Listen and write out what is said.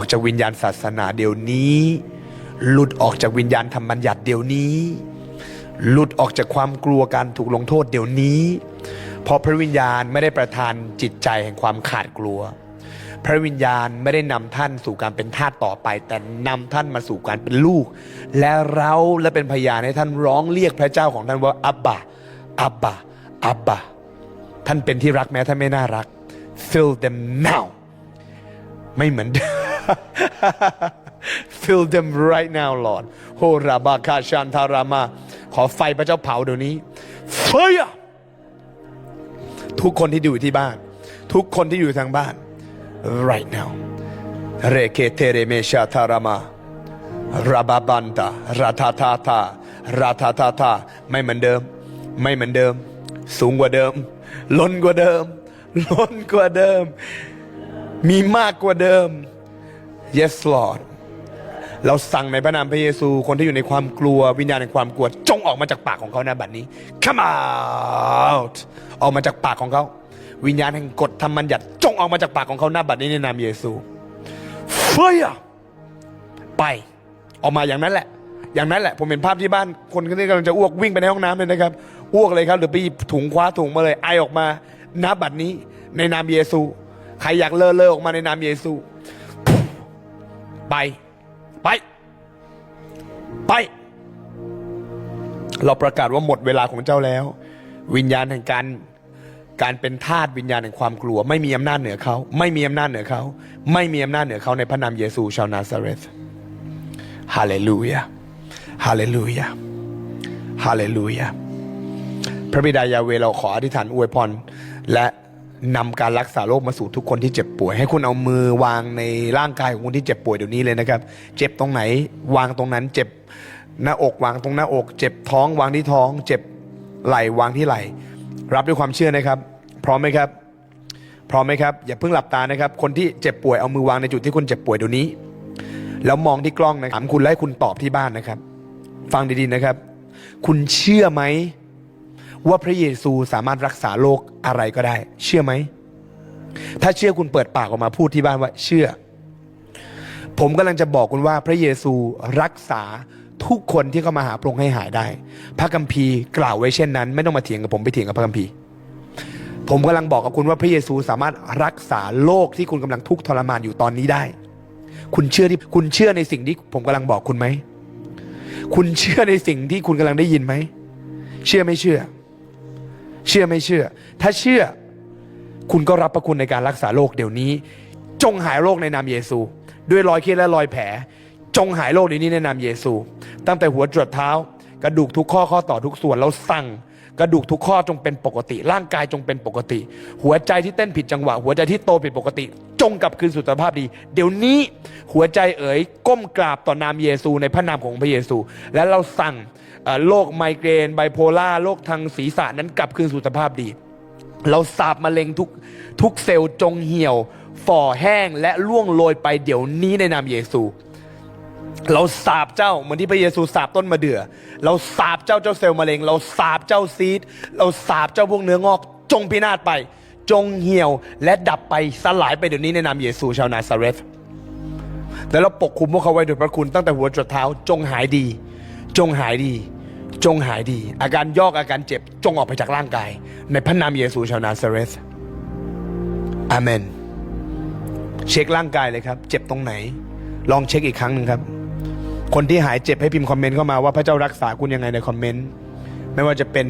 ออกจากวิญญาณศาสนาเดี๋ยวนี้ หลุดออกจากวิญญาณธรรมบัญญัติเดี๋ยวนี้ หลุดออกจากความกลัวการถูกลงโทษเดี๋ยวนี้เพราะพระวิญญาณไม่ได้ประทานจิตใจแห่งความขาดกลัว พระวิญญาณไม่ได้นำท่านสู่การเป็นทาสต่อไป แต่นำท่านมาสู่การเป็นลูก และเราและเป็นพยานให้ท่านร้องเรียกพระเจ้าของท่านว่าอับบาอับบาอับบาท่านเป็นที่รักแม้ท่านไม่น่ารัก fill them now ไม่เหมือนเดิ fill them right now Lord โฮราบาคาชันทารามา ขอไฟพระเจ้าเผาเดี๋ยวนี้ fire ทุกคนที่อยู่ที่บ้าน ทุกคนที่อยู่ทางบ้าน right now เรเคเทเรเมชาทารามาราบาบันตาราทาทาทาราทาทาทาไม่เหมือนเดิม ไม่เหมือนเดิม สูงกว่าเดิม ล้นกว่าเดิม ล้นกว่าเดิม มีมากกว่าเดิม yes Lord เราสั่งในพระนามพระเยซูคนที่อยู่ในความกลัววิญญาณในความกลัว จงออกมาจากปากของเขาในบัดนี้ come out ออกมาจากปากของเขา วิญญาณแห่งกฎธรรมบัญญัติจงออกมาจากปากของเขาหน้าบัดนี้ในนามเยซู fire ไป ออกมาอย่างนั้นแหละ อย่างนั้นแหละ ผมเห็นภาพที่บ้านคนที่กำลังจะอ้วกวิ่งไปในห้องน้ำเลยนะครับ อ้วกเลยครับหรือไปถุงคว้าถุงมาเลยไอออกมาณบัดนี้ในนามเยซู ใครอยากเลอะเลอะออกมาในนามเยซู ไป ไป ไป เราประกาศว่าหมดเวลาของเจ้าแล้ว วิญญาณแห่งการการเป็นทาสวิญญาณแห่งความกลัว ไม่มีอำนาจเหนือเขา ไม่มีอำนาจเหนือเขา ไม่มีอำนาจเหนือเขาในพระนามเยซูชาวนาซาเรธฮาเลลูยาฮาเลลูยาฮาเลลูยาพระบิดายาเวเราขออธิษฐานอวยพรและ นำการรักษาโรคมาสู่ทุกคนที่เจ็บป่วย ให้คุณเอามือวางในร่างกายของคนที่เจ็บป่วยเดี๋ยวนี้เลยนะครับ เจ็บตรงไหน วางตรงนั้น เจ็บหน้าอกวางตรงหน้าอก เจ็บท้องวางที่ท้อง เจ็บไหล่วางที่ไหล่รับด้วยความเชื่อนะครับ พร้อมไหมครับพร้อมไหมครับอย่าเพิ่งหลับตานะครับ คนที่เจ็บป่วยเอามือวางในจุดที่คุณเจ็บป่วยเดี๋ยวนี้ แล้วมองที่กล้องนะถามคุณและให้คุณตอบที่บ้านนะครับ ฟังดีๆนะครับ คุณเชื่อไหม ว่าพระเยซูสามารถรักษาโรคอะไรก็ได้ เชื่อไหม ถ้าเชื่อคุณเปิดปากออกมาพูดที่บ้านว่า เชื่อ ผมกำลังจะบอกคุณว่าพระเยซูรักษาทุกคนที่เข้ามาหาพระองค์ให้หายได้ พระคัมภีร์กล่าวไว้เช่นนั้น ไม่ต้องมาเถียงกับผมไปเถียงกับพระคัมภีร์ ผมกำลังบอกกับคุณว่าพระเยซูสามารถรักษาโรคที่คุณกำลังทุกข์ทรมานอยู่ตอนนี้ได้ คุณเชื่อที่คุณเชื่อในสิ่งที่ผมกำลังบอกคุณไหม คุณเชื่อในสิ่งที่คุณกำลังได้ยินไหม เชื่อไม่เชื่อ เชื่อไม่เชื่อ ถ้าเชื่อ คุณก็รับประคุณในการรักษาโรคเดี๋ยวนี้ จงหายโรคในนามเยซู ด้วยรอยเคี้ยและรอยแผล จงหายโรคเดี๋ยวนี้ในนามเยซู ตั้งแต่หัวจรดเท้ากระดูกทุกข้อข้อต่อทุกส่วนเราสั่ง กระดูกทุกข้อจงเป็นปกติ ร่างกายจงเป็นปกติ หัวใจที่เต้นผิดจังหวะ หัวใจที่โตผิดปกติ จงกลับคืนสู่สภาพดี เดี๋ยวนี้หัวใจเอ๋ยก้มกราบต่อนามเยซู ในพระนามของพระเยซู และเราสั่งโรคไมเกรนไบโพล่าโรคทางศีรษะนั้นกลับคืนสู่สภาพดี เราสาบมะเร็งทุกทุกเซลล์จงเหี่ยวฝ่อแห้งและล่วงโรยไปเดี๋ยวนี้ในนามเยซู เราสาบเจ้าเหมือนที่พระเยซูสาบต้นมะเดื่อ เราสาบเจ้าเจ้าเซลล์มะเร็ง เราสาบเจ้าซีด เราสาบเจ้าพวกเนื้องอก จงพินาศไป จงเหี่ยว และดับไปสลายไปเดี๋ยวนี้ในนามเยซูชาวนาซาเรธแล้วเราปกคุมพวกเขาไว้โดยพระคุณตั้งแต่หัวจรดเท้า จงหายดี จงหายดี จงหายดี อาการยอกอาการเจ็บ จงออกไปจากร่างกาย ในพระนามเยซูชาวนาซาเรธอาเมน เช็คร่างกายเลยครับ เจ็บตรงไหน ลองเช็คอีกครั้งหนึ่งครับ คนที่หายเจ็บให้พิมพ์คอมเมนต์เข้ามาว่าพระเจ้ารักษาคุณยังไงในคอมเมนต์ ไม่ว่าจะเป็น